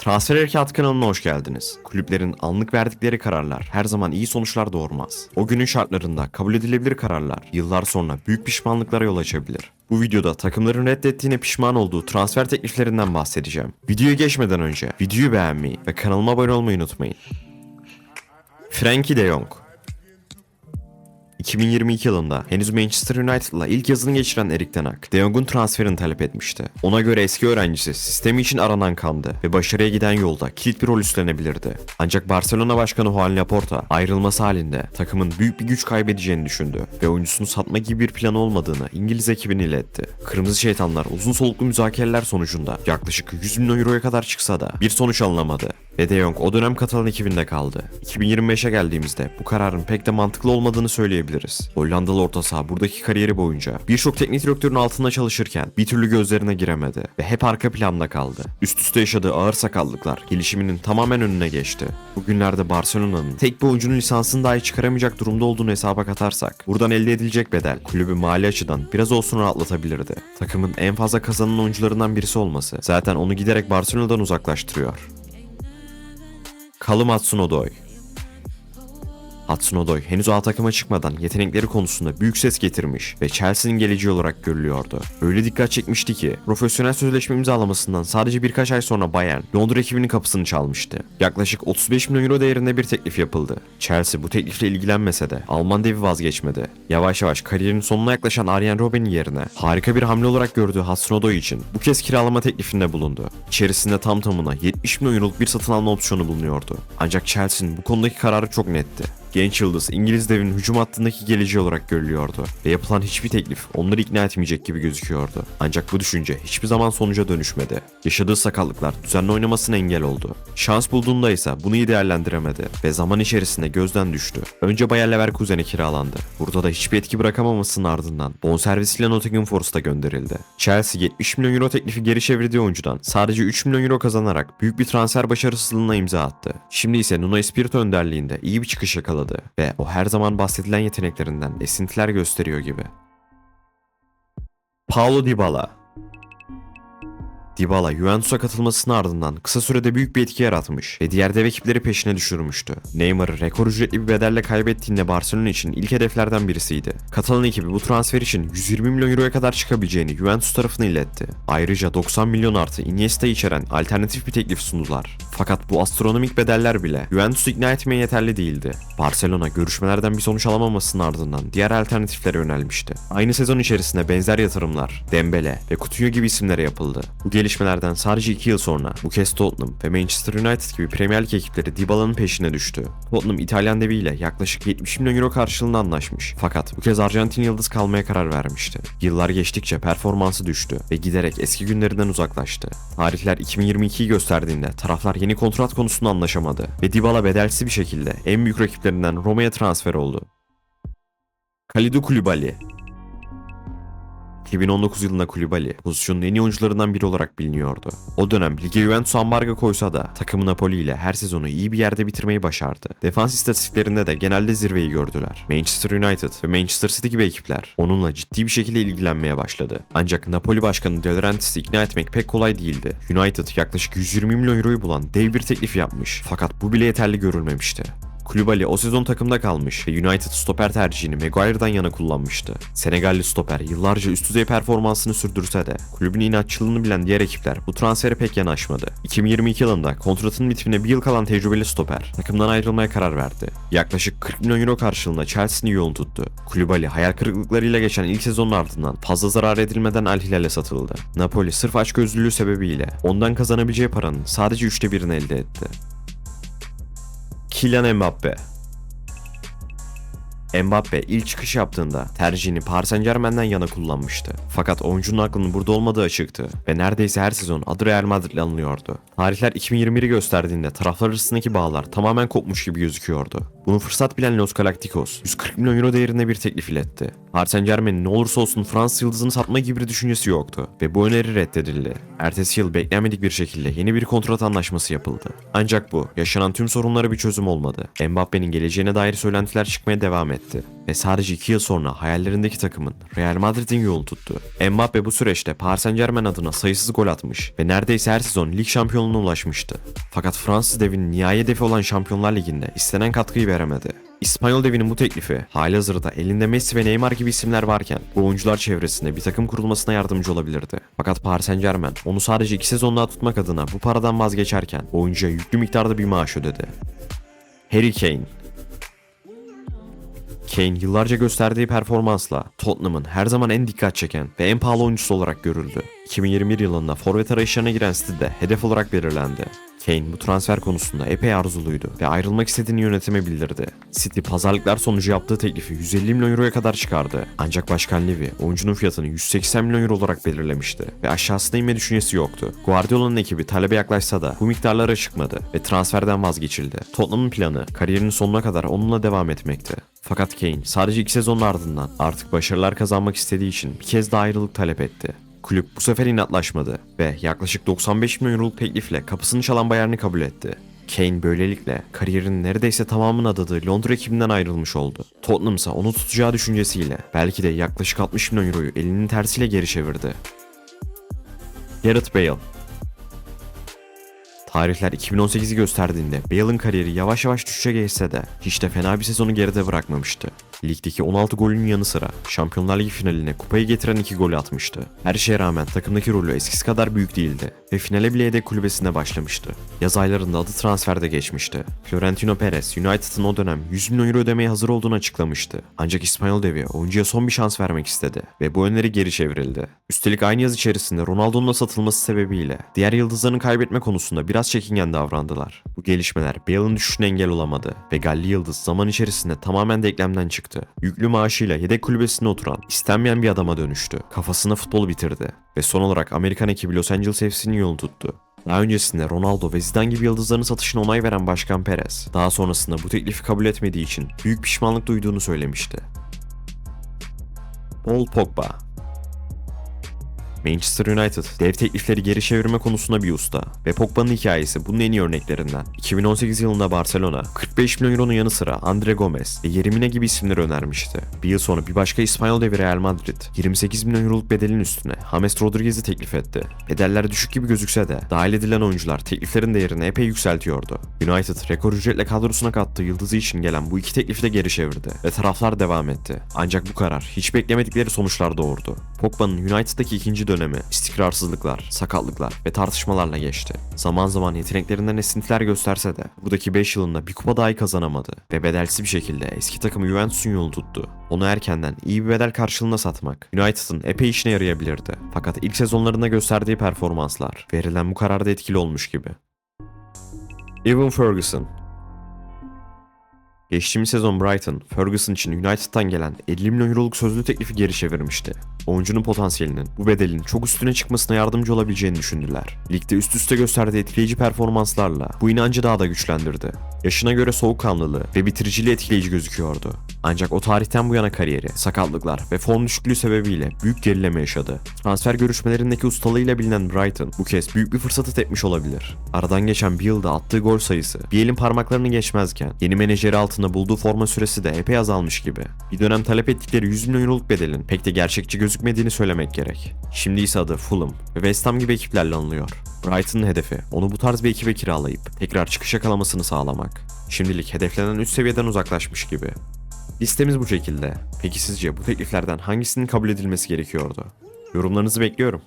Transfer Harekat kanalına hoş geldiniz. Kulüplerin anlık verdikleri kararlar her zaman iyi sonuçlar doğurmaz. O günün şartlarında kabul edilebilir kararlar yıllar sonra büyük pişmanlıklara yol açabilir. Bu videoda takımların reddettiğine pişman olduğu transfer tekliflerinden bahsedeceğim. Videoya geçmeden önce videoyu beğenmeyi ve kanalıma abone olmayı unutmayın. Frankie de Jong 2022 yılında henüz Manchester United'la ilk yazını geçiren Erik Ten Hag, De Jong'un transferini talep etmişti. Ona göre eski öğrencisi sistemi için aranan kandı ve başarıya giden yolda kilit bir rol üstlenebilirdi. Ancak Barcelona Başkanı Juan Laporta ayrılması halinde takımın büyük bir güç kaybedeceğini düşündü ve oyuncusunu satma gibi bir planı olmadığını İngiliz ekibine iletti. Kırmızı Şeytanlar uzun soluklu müzakereler sonucunda yaklaşık 100 milyon euroya kadar çıksa da bir sonuç alınamadı ve De Jong o dönem Katalan ekibinde kaldı. 2025'e geldiğimizde bu kararın pek de mantıklı olmadığını söyleyebiliriz. Hollandalı orta saha buradaki kariyeri boyunca birçok teknik direktörün altında çalışırken bir türlü gözlerine giremedi ve hep arka planda kaldı. Üst üste yaşadığı ağır sakatlıklar gelişiminin tamamen önüne geçti. Bugünlerde Barcelona'nın tek bir oyuncunun lisansını dahi çıkaramayacak durumda olduğunu hesaba katarsak buradan elde edilecek bedel kulübü mali açıdan biraz olsun rahatlatabilirdi. Takımın en fazla kazanan oyuncularından birisi olması zaten onu giderek Barcelona'dan uzaklaştırıyor. Kalım Hudson-Odoi Hudson-Odoi henüz A takıma çıkmadan yetenekleri konusunda büyük ses getirmiş ve Chelsea'nin geleceği olarak görülüyordu. Öyle dikkat çekmişti ki profesyonel sözleşme imzalamasından sadece birkaç ay sonra Bayern Londra ekibinin kapısını çalmıştı. Yaklaşık 35 milyon euro değerinde bir teklif yapıldı. Chelsea bu teklifle ilgilenmese de Alman devi vazgeçmedi. Yavaş yavaş kariyerinin sonuna yaklaşan Arjen Robben'in yerine harika bir hamle olarak gördüğü Hudson-Odoi için bu kez kiralama teklifinde bulundu. İçerisinde tam tamına 70 milyon euroluk bir satın alma opsiyonu bulunuyordu. Ancak Chelsea'nin bu konudaki kararı çok netti. Genç yıldız İngiliz devinin hücum hattındaki geleceği olarak görülüyordu ve yapılan hiçbir teklif onları ikna etmeyecek gibi gözüküyordu. Ancak bu düşünce hiçbir zaman sonuca dönüşmedi. Yaşadığı sakatlıklar düzenli oynamasına engel oldu. Şans bulduğunda ise bunu iyi değerlendiremedi ve zaman içerisinde gözden düştü. Önce Bayer Leverkusen'e kiralandı. Burada da hiçbir etki bırakamamasının ardından bonservisiyle Nottingham Forest'a gönderildi. Chelsea 70 milyon euro teklifi geri çevirdiği oyuncudan sadece 3 milyon euro kazanarak büyük bir transfer başarısızlığına imza attı. Şimdi ise Nuno Espirito önderliğinde iyi bir çıkış yakaladı ve o her zaman bahsedilen yeteneklerinden esintiler gösteriyor gibi. Paulo Dybala Dybala Juventus'a katılmasının ardından kısa sürede büyük bir etki yaratmış ve diğer dev ekipleri peşine düşürmüştü. Neymar'ı rekor ücretli bir bedelle kaybettiğinde Barcelona için ilk hedeflerden birisiydi. Katalan ekibi bu transfer için 120 milyon euroya kadar çıkabileceğini Juventus tarafına iletti. Ayrıca 90 milyon artı Iniesta'yı içeren alternatif bir teklif sundular. Fakat bu astronomik bedeller bile Juventus'u ikna etmeye yeterli değildi. Barcelona görüşmelerden bir sonuç alamamasının ardından diğer alternatiflere yönelmişti. Aynı sezon içerisinde benzer yatırımlar Dembele ve Coutinho gibi isimlere yapıldı. Bu gelişmelerden sadece 2 yıl sonra bu kez Tottenham ve Manchester United gibi Premier Lig ekipleri Dybala'nın peşine düştü. Tottenham İtalyan deviyle yaklaşık 70 milyon euro karşılığında anlaşmış. Fakat bu kez Arjantin yıldız kalmaya karar vermişti. Yıllar geçtikçe performansı düştü ve giderek eski günlerinden uzaklaştı. Tarihler 2022'yi gösterdiğinde taraflar yeni kontrat konusunda anlaşamadı ve Dybala bedelsiz bir şekilde en büyük rakiplerinden Roma'ya transfer oldu. Kalidou Koulibaly 2019 yılında Kulübali pozisyonun en iyi oyuncularından biri olarak biliniyordu. O dönem lige Juventus ambargo koysa da takımı Napoli ile her sezonu iyi bir yerde bitirmeyi başardı. Defans istatistiklerinde de genelde zirveyi gördüler. Manchester United ve Manchester City gibi ekipler onunla ciddi bir şekilde ilgilenmeye başladı. Ancak Napoli başkanı De Laurentiis'i ikna etmek pek kolay değildi. United yaklaşık 120 milyon euroyu bulan dev bir teklif yapmış fakat bu bile yeterli görülmemişti. Kulübali o sezon takımda kalmış ve United stoper tercihini Maguire'dan yana kullanmıştı. Senegalli stoper yıllarca üst düzey performansını sürdürse de kulübün inatçılığını bilen diğer ekipler bu transfere pek yanaşmadı. 2022 yılında kontratının bitimine bir yıl kalan tecrübeli stoper takımdan ayrılmaya karar verdi. Yaklaşık 40 milyon euro karşılığında Chelsea'ni yoğun tuttu. Kulübali hayal kırıklıklarıyla geçen ilk sezonun ardından fazla zarar edilmeden Al Hilal'e satıldı. Napoli sırf açgözlülüğü sebebiyle ondan kazanabileceği paranın sadece üçte birini elde etti. Kylian Mbappe Mbappe ilk çıkış yaptığında tercihini Paris Saint Germain'den yana kullanmıştı. Fakat oyuncunun aklının burada olmadığı açıktı ve neredeyse her sezon adı Real Madrid'le anılıyordu. Tarihler 2021'i gösterdiğinde taraflar arasındaki bağlar tamamen kopmuş gibi gözüküyordu. Bunu fırsat bilen Los Galacticos 140 milyon euro değerinde bir teklif iletti. Paris Saint Germain'in ne olursa olsun Fransız yıldızını satma gibi bir düşüncesi yoktu ve bu öneri reddedildi. Ertesi yıl beklenmedik bir şekilde yeni bir kontrat anlaşması yapıldı. Ancak bu yaşanan tüm sorunlara bir çözüm olmadı. Mbappe'nin geleceğine dair söylentiler çıkmaya devam etti. Etti. Ve sadece 2 yıl sonra hayallerindeki takımın Real Madrid'in yolunu tuttu. Mbappe bu süreçte Paris Saint Germain adına sayısız gol atmış ve neredeyse her sezon lig şampiyonluğuna ulaşmıştı. Fakat Fransız devinin nihai hedefi olan Şampiyonlar Ligi'nde istenen katkıyı veremedi. İspanyol devinin bu teklifi halihazırda elinde Messi ve Neymar gibi isimler varken bu oyuncular çevresinde bir takım kurulmasına yardımcı olabilirdi. Fakat Paris Saint Germain onu sadece 2 sezon daha tutmak adına bu paradan vazgeçerken oyuncuya yüklü miktarda bir maaş ödedi. Harry Kane Kane yıllarca gösterdiği performansla Tottenham'ın her zaman en dikkat çeken ve en pahalı oyuncusu olarak görüldü. 2021 yılında forvet arayışlarına giren City'de hedef olarak belirlendi. Kane bu transfer konusunda epey arzuluydu ve ayrılmak istediğini yönetime bildirdi. City pazarlıklar sonucu yaptığı teklifi 150 milyon euroya kadar çıkardı. Ancak Başkan Levy oyuncunun fiyatını 180 milyon euro olarak belirlemişti ve aşağısına inme düşüncesi yoktu. Guardiola'nın ekibi talebe yaklaşsa da bu miktarlara çıkmadı ve transferden vazgeçildi. Tottenham'ın planı kariyerinin sonuna kadar onunla devam etmekti. Fakat Kane sadece iki sezonun ardından artık başarılar kazanmak istediği için bir kez daha ayrılık talep etti. Kulüp bu sefer inatlaşmadı ve yaklaşık 95 milyon euroluk teklifle kapısını çalan Bayern'i kabul etti. Kane böylelikle kariyerinin neredeyse tamamını adadığı Londra ekibinden ayrılmış oldu. Tottenham ise onu tutacağı düşüncesiyle belki de yaklaşık 60 milyon euroyu elinin tersiyle geri çevirdi. Gareth Bale Tarihler 2018'i gösterdiğinde Bale'ın kariyeri yavaş yavaş düşüşe geçse de hiç de fena bir sezonu geride bırakmamıştı. Ligdeki 16 golünün yanı sıra Şampiyonlar Ligi finaline kupayı getiren 2 golü atmıştı. Her şeye rağmen takımdaki rolü eskisi kadar büyük değildi ve finale bile yedek kulübesinde başlamıştı. Yaz aylarında adı transferde geçmişti. Florentino Perez United'ın o dönem 100 milyon euro ödemeye hazır olduğunu açıklamıştı. Ancak İspanyol devi oyuncuya son bir şans vermek istedi ve bu öneri geri çevrildi. Üstelik aynı yaz içerisinde Ronaldo'nun da satılması sebebiyle diğer yıldızlarını kaybetme konusunda biraz çekingen davrandılar. Bu gelişmeler Bale'ın düşüşüne engel olamadı ve Galli Yıldız zaman içerisinde tamamen denklemden çıktı. Yüklü maaşıyla yedek kulübesine oturan istenmeyen bir adama dönüştü. Kafasına futbolu bitirdi ve son olarak Amerikan ekibi Los Angeles FC'nin yolunu tuttu. Daha öncesinde Ronaldo ve Zidane gibi yıldızların satışına onay veren Başkan Perez, daha sonrasında bu teklifi kabul etmediği için büyük pişmanlık duyduğunu söylemişti. Paul Pogba Manchester United dev teklifleri geri çevirme konusunda bir usta ve Pogba'nın hikayesi bunun en iyi örneklerinden. 2018 yılında Barcelona 45 milyon euronun yanı sıra Andre Gomez ve Yerimine gibi isimleri önermişti. Bir yıl sonra bir başka İspanyol devi Real Madrid 28 milyon euroluk bedelin üstüne James Rodriguez'i teklif etti. Bedeller düşük gibi gözükse de dahil edilen oyuncular tekliflerin değerini epey yükseltiyordu. United rekor ücretle kadrosuna kattığı yıldızı için gelen bu iki teklifi de geri çevirdi ve taraflar devam etti. Ancak bu karar hiç beklemedikleri sonuçlar doğurdu. Pogba'nın United'daki ikinci dönemi istikrarsızlıklar, sakatlıklar ve tartışmalarla geçti. Zaman zaman yeteneklerinden esintiler gösterse de buradaki 5 yılında bir kupa dahi kazanamadı ve bedelsiz bir şekilde eski takımı Juventus'un yolu tuttu. Onu erkenden iyi bir bedel karşılığında satmak United'ın epey işine yarayabilirdi. Fakat ilk sezonlarında gösterdiği performanslar verilen bu kararda etkili olmuş gibi. Evan Ferguson Geçtiğimiz sezon Brighton, Ferguson için United'tan gelen 50 milyon euroluk sözlü teklifi geri çevirmişti. Oyuncunun potansiyelinin bu bedelin çok üstüne çıkmasına yardımcı olabileceğini düşündüler. Ligde üst üste gösterdiği etkileyici performanslarla bu inancı daha da güçlendirdi. Yaşına göre soğukkanlılığı ve bitiriciliği etkileyici gözüküyordu. Ancak o tarihten bu yana kariyeri, sakatlıklar ve form düşüklüğü sebebiyle büyük gerileme yaşadı. Transfer görüşmelerindeki ustalığıyla bilinen Brighton bu kez büyük bir fırsatı tepmiş olabilir. Aradan geçen bir yılda attığı gol sayısı bir elin parmaklarını geçmezken yeni menajeri altında bulduğu forma süresi de epey azalmış gibi. Bir dönem talep ettikleri 100 milyon euroluk bedelin pek de gerçekçi gözükmediğini söylemek gerek. Şimdi ise adı Fulham ve West Ham gibi ekiplerle anılıyor. Brighton'ın hedefi onu bu tarz bir ekibe kiralayıp tekrar çıkış yakalamasını sağlamak. Şimdilik hedeflenen üst seviyeden uzaklaşmış gibi. Listemiz bu şekilde. Peki sizce bu tekliflerden hangisinin kabul edilmesi gerekiyordu? Yorumlarınızı bekliyorum.